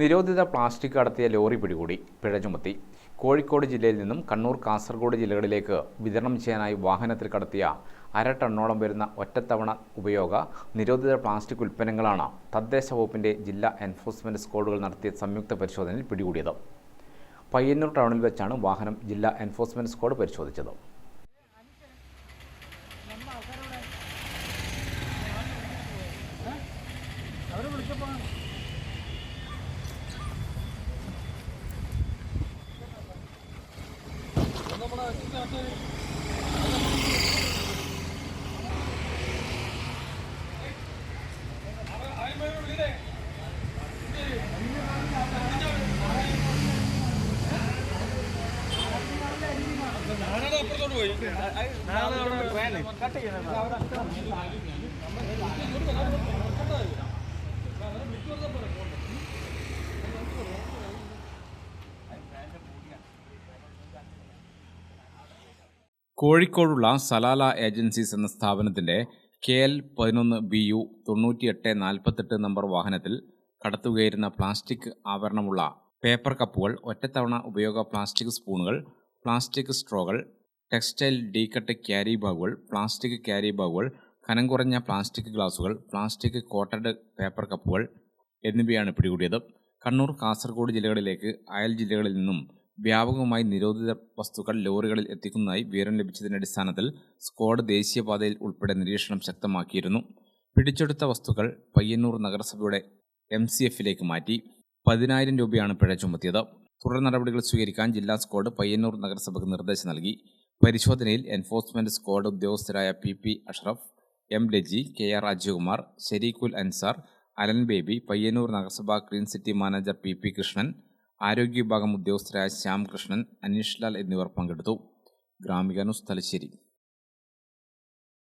നിരോധിത പ്ലാസ്റ്റിക് കടത്തിയ ലോറി പിടികൂടി പിഴ ചുമത്തി. കോഴിക്കോട് ജില്ലയിൽ നിന്നും കണ്ണൂർ കാസർഗോഡ് ജില്ലകളിലേക്ക് വിതരണം ചെയ്യാനായി വാഹനത്തിൽ കടത്തിയ അര ടണ്ണോളം വരുന്ന ഒറ്റത്തവണ ഉപയോഗ നിരോധിത പ്ലാസ്റ്റിക് ഉൽപ്പന്നങ്ങളാണ് തദ്ദേശ വകുപ്പിന്റെ ജില്ലാ എൻഫോഴ്സ്മെന്റ് സ്ക്വാഡുകൾ നടത്തിയ സംയുക്ത പരിശോധനയിൽ പിടികൂടിയത്. പയ്യന്നൂർ ടൗണിൽ വെച്ചാണ് വാഹനം ജില്ലാ എൻഫോഴ്സ്മെന്റ് സ്ക്വാഡ് പരിശോധിച്ചത്. അപ്പുറത്തോട്ട് പോയി കട്ട് ചെയ്യണം കോഴിക്കോടുള്ള സലാല ഏജൻസീസ് എന്ന സ്ഥാപനത്തിന്റെ കെ എൽ പതിനൊന്ന് ബി യു തൊണ്ണൂറ്റിയെട്ട് നാൽപ്പത്തെട്ട് നമ്പർ വാഹനത്തിൽ കടത്തുകയായിരുന്ന പ്ലാസ്റ്റിക് ആവരണമുള്ള പേപ്പർ കപ്പുകൾ ഒറ്റത്തവണ ഉപയോഗ പ്ലാസ്റ്റിക് സ്പൂണുകൾ പ്ലാസ്റ്റിക് സ്ട്രോകൾ ടെക്സ്റ്റൈൽ ഡീകട്ട് ക്യാരി ബാഗുകൾ പ്ലാസ്റ്റിക് ക്യാരി ബാഗുകൾ കനം കുറഞ്ഞ പ്ലാസ്റ്റിക് ഗ്ലാസുകൾ പ്ലാസ്റ്റിക് കോട്ടഡ് പേപ്പർ കപ്പുകൾ എന്നിവയാണ് പിടികൂടിയത്. കണ്ണൂർ കാസർഗോഡ് ജില്ലകളിലേക്ക് അയൽ ജില്ലകളിൽ നിന്നും വ്യാപകമായി നിരോധിത വസ്തുക്കൾ ലോറികളിൽ എത്തിക്കുന്നതായി വിവരം ലഭിച്ചതിന്റെ അടിസ്ഥാനത്തിൽ സ്ക്വാഡ് ദേശീയപാതയിൽ ഉൾപ്പെടെ നിരീക്ഷണം ശക്തമാക്കിയിരുന്നു. പിടിച്ചെടുത്ത വസ്തുക്കൾ പയ്യന്നൂർ നഗരസഭയുടെ എം സി എഫിലേക്ക് മാറ്റി. പതിനായിരം രൂപയാണ് പിഴ ചുമത്തിയത്. തുടർ നടപടികൾ സ്വീകരിക്കാൻ ജില്ലാ സ്ക്വാഡ് പയ്യന്നൂർ നഗരസഭയ്ക്ക് നിർദ്ദേശം നൽകി. പരിശോധനയിൽ enforcement squad ഉദ്യോഗസ്ഥരായ P P Ashraf M Laji K R Ajayakumar Shereekhul Ansar Alan Baby Payyanur നഗരസഭ clean city manager P P Krishnan ആരോഗ്യ വിഭാഗം ഉദ്യോഗസ്ഥരായ ശ്യാംകൃഷ്ണൻ അനീഷ്ലാൽ അനീഷ് ലാൽ എന്നിവർ പങ്കെടുത്തു. ഗ്രാമിക ന്യൂസ് തലശ്ശേരി.